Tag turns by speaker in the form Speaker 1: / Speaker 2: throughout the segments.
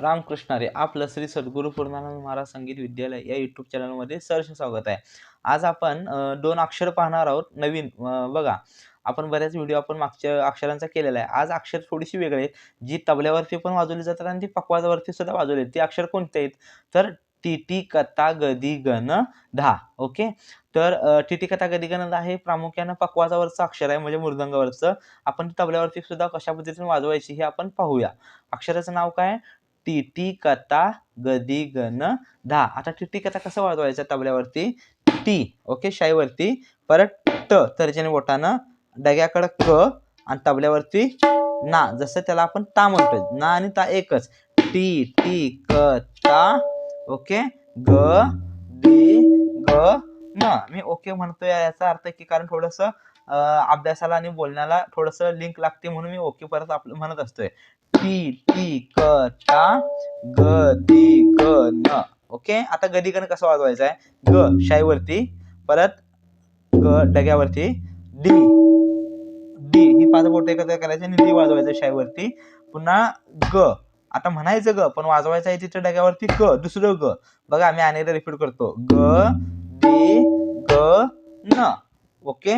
Speaker 1: रामकृष्ण रे आपलं श्री सद्गुरू पूर्णानंद महाराज संगीत विद्यालय या यूट्यूब चॅनलमध्ये सहर्ष स्वागत आहे. आज आपण दोन अक्षर पाहणार आहोत नवीन. बघा आपण बऱ्याच व्हिडिओ आपण मागच्या अक्षरांचा केलेला आहे. आज अक्षर थोडीशी वेगळी आहेत. जी तबल्यावरती पण वाजवली जातात आणि ती पकवाजावरती सुद्धा वाजवली आहेत. ती अक्षर कोणते आहेत? तर टीटी कथा गदी गण धा ओके? तर टीटी कथा गदी गण धा हे प्रामुख्यानं पकवाजावरचं अक्षर आहे म्हणजे मृदंगावरचं. आपण ती तबल्यावरती सुद्धा कशा पद्धतीने वाजवायची हे आपण पाहूया. अक्षराचं नाव काय? टीटी कथा गदी गण धा. आता टीटी कथा कसं वाजवायचं तबल्यावरती? टी. ओके शाईवरती. परत ट तर्जनी बोटानं डग्याकडं क आणि तबल्यावरती ना. जसं त्याला आपण ता म्हणतोय. ना आणि ता एकच. टी टी क ता ओके ग दी ग न. मी ओके म्हणतोय याचा अर्थ की कारण थोडंसं अं, अभ्यासाला आणि बोलण्याला थोडंसं लिंक लागते म्हणून मी ओके परत आपलं म्हणत असतोय. ती ती क ता ग दी ग न ओके? आता गदीकन कसं वाजवायचं आहे ग शाईवरती परत ग डग्यावरती डी. डी. ही पाच बोट एकत्र करायची आणि डी वाजवायचं शाईवरती. पुन्हा ग. आता म्हणायचं ग पण वाजवायचं आहे तिथं डग्यावरती ग दुसरं ग. बघा आम्ही अनेकदा रिपीट करतो. ग डी ग न. ओके?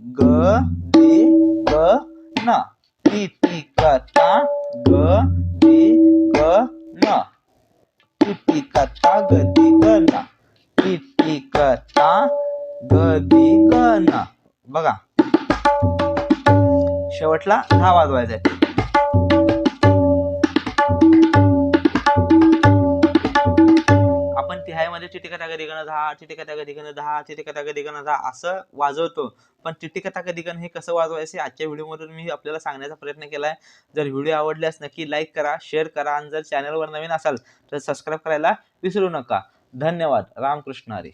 Speaker 1: ग डी ग न. ती ती क ता ग दी ग न. टी कथा क ग दी ग न. टी कथा क ग दी ग न. बघा. शेवटला दहा वाजवायचा आपण तिहाईमध्ये चिटिकथा गदिगण दहा चिटिकथा गदिगण दहा चिटिकथा गदिगण दहा असं वाजवतो. पण चिटिकथा गदिगण हे कसं वाजवायचं आजच्या व्हिडिओमधून मी आपल्याला सांगण्याचा प्रयत्न केलाय. जर व्हिडिओ आवडल्यास नक्की लाईक करा शेअर करा आणि जर चॅनलवर नवीन असाल तर सबस्क्राईब करायला विसरू नका. धन्यवाद. रामकृष्ण हरी.